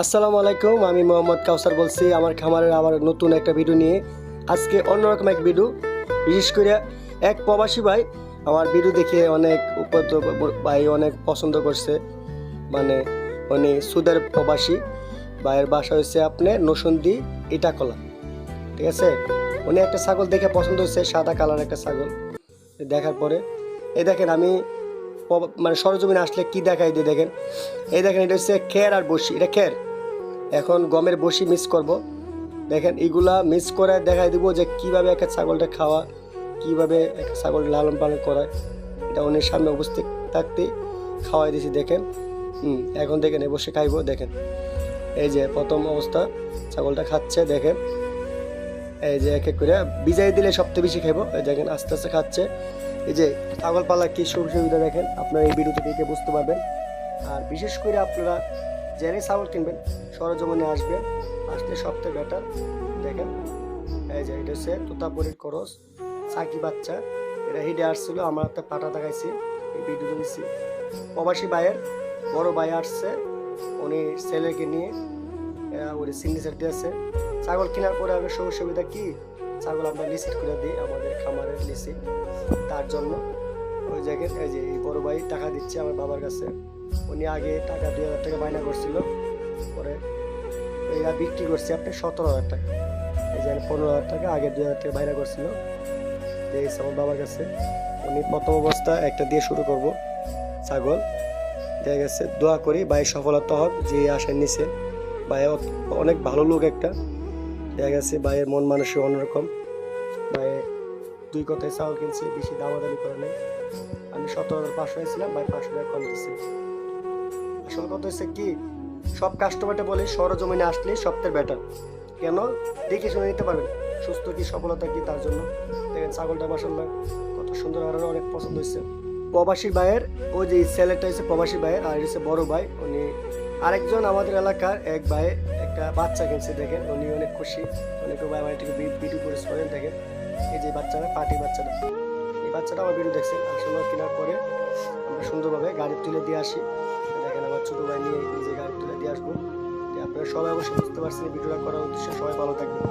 আসসালামু আলাইকুম, আমি মোহাম্মদ কাউসার বলছি, আমার খামারের আবার নতুন একটা ভিডিও নিয়ে আজকে অন্যরকম এক ভিডিও। বিশেষ করে এক প্রবাসী ভাই আমার ভিডিও দেখে অনেক ভাই অনেক পছন্দ করছে। মানে উনি সুদের প্রবাসী, ভাইয়ের বাসা হচ্ছে আপনি নসন্দি ইটাকলা, ঠিক আছে? উনি একটা ছাগল দেখে পছন্দ হচ্ছে সাদা কালার একটা ছাগল দেখার পরে। এই দেখেন আমি মানে সরজমিনে আসলে কি দেখাই দিয়ে দেখেন। এই দেখেন, এটা হচ্ছে খের আর বসি। এটা খের। এখন গমের বসি মিস করব। দেখেন, এগুলা মিস করে দেখাই দিব যে কীভাবে একটা ছাগলটা খাওয়া, কীভাবে একটা ছাগল লালন পালন করা এটা উনি সামনে উপস্থিত থাকতে খাওয়াই দিয়েছি দেখেন। হুম, এখন দেখেন এ বসে খাইবো, দেখেন। এই যে প্রথম অবস্থা, ছাগলটা খাচ্ছে, দেখেন। এই যে এক এক করে বিজাই দিলে সবচেয়ে বেশি খাইবো। দেখেন, আস্তে আস্তে খাচ্ছে। এই যে ছাগল পালা কি সুযোগ সুবিধা দেখেন, আপনারা এই ভিডিওতে দেখে বুঝতে পারবেন। আর বিশেষ করে আপনারা জেনে ছাগল কিনবেন, সরজমিনে আসবেন আসলে সবথেকে বেটার দেখেন, এই যে এটা হচ্ছে তোতাপুরির করস, সাকি বাচ্চা। এটা হিডে আসছিল, আমরা একটা পাটা দেখাইছি, এই ভিডিও দিচ্ছি প্রবাসী ভাইয়ের, বড় ভাই আসছে, উনি ছেলেকে নিয়ে ওরে সিগনেচার দিয়েছে। ছাগল কেনার পরে আগে সুযোগ সুবিধা কি? ছাগল আমরা লিসিট করে দিই আমাদের খামারের লিসিট। তার জন্য ওই জায়গায় এই যে এই বড় ভাই টাকা দিচ্ছে আমার বাবার কাছে। উনি আগে টাকা দুই হাজার টাকা বায়না করছিল। পরে এরা বিক্রি করছে আপনি সতেরো হাজার টাকা। এই যে পনেরো হাজার টাকা আগে দুই হাজার টাকা বায়না করছিল। দিয়েছে আমার বাবার কাছে। উনি প্রথম অবস্থা একটা দিয়ে শুরু করব। ছাগল। দেখা গেছে দোয়া করি, ভাই সফলতা হোক, যে আশায় নিছে। ভাই অনেক ভালো লোক একটা। দেখা গেছে ভাইয়ের মন মানুষের অন্যরকম। ভাই দুই কথায় চাউল কিনছে, বেশি দামাদামি করে নেই। আমি সতেরো হাজার পাঁচশো হয়েছিলাম ভাই পাঁচশো টাকা কম দিচ্ছে আসল কথা হচ্ছে কি, সব কাস্টমারটা বলে সরজমিনে আসলে সবথেকে বেটার কেন? দেখে শুনে নিতে পারবেন, সুস্থ কি, সফলতা কি তার জন্য। দেখেন ছাগলটা মাসাল্লাহ কত সুন্দর আর অনেক পছন্দ হয়েছে। প্রবাসী ভাইয়ের, ওই যে ছেলেটা হচ্ছে প্রবাসী ভাইয়ের, আর হচ্ছে বড় ভাই, উনি আরেকজন আমাদের এলাকার এক ভাই একটা বাচ্চা কিনছে দেখেন। উনি অনেক খুশি, অনেকে আমার ভিডিও করে শোনেন দেখেন এই যে বাচ্চাটা পার্টি বাচ্চাটা। এই বাচ্চাটা আমার ভিডিও দেখছেন আসলে কেনার পরে আমরা সুন্দরভাবে গাড়ি তুলে দিয়ে আসি। দেখেন আমার ছোটো ভাই নিয়ে নিজে গাড়ি তুলে দিয়ে আসব। আপনারা সবাই অবশ্যই বুঝতে পারছেন ভিডিওটা করার উদ্দেশ্যে সবাই ভালো থাকবেন।